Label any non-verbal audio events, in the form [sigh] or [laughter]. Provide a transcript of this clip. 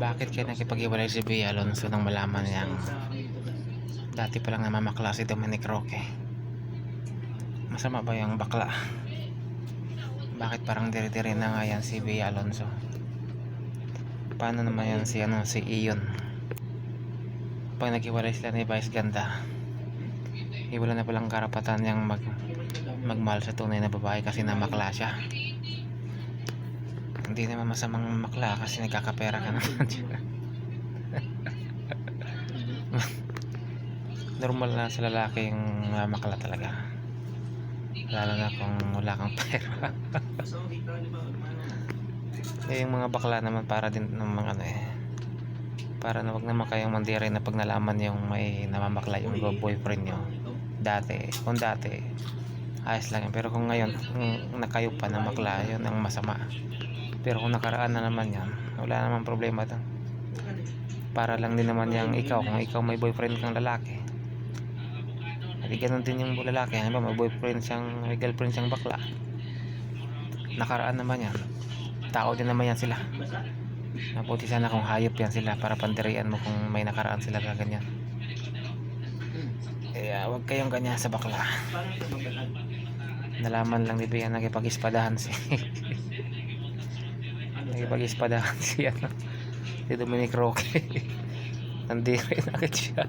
Bakit kaya nakipag-iwalay si Bea Alonso nang malaman niyang dati pa lang namamakla si Dominic Roque? Masama ba yung bakla? Bakit parang dire-dire na nga yan si Bea Alonso? Paano naman yan si, ano, si Ion? Pag naghiwalay sila ni Vice Ganda, eh, wala na palang karapatan niyang mag, magmahal sa tunay na babae kasi namakla siya. Hindi naman masamang makla kasi nagkakapera ka naman. [laughs] Normal na sa lalaki yung mamakla talaga. Lalo na kung wala kang pera. [laughs] eh, yung mga bakla naman para din ng mga ano eh. Para na wag naman kayong mandiri na pag nalaman yung may namamakla yung boyfriend nyo. Dati, kung dati, ayos lang yun. Pero kung ngayon, kung nakayo pa na makla, yun ang masama. Pero kung nakaraan na naman yan, wala namang problema doon. Para lang din naman yung ikaw, kung ikaw may boyfriend kang lalaki. Hindi ganun din yung lalaki. Ano ba, may boyfriend siyang, may girlfriend siyang bakla. Nakaraan naman yan. Tao din naman yan sila. Mabuti sana kung hayop yan sila para pandirian mo kung may nakaraan sila ka ganyan. Kaya huwag kayong ganyan sa bakla. Nalaman lang ni Bea nagipag-ispadahan si [laughs] nakipag-ispadahan [laughs] si ano si Dominic Roque. [laughs] Nandito rin agad siya.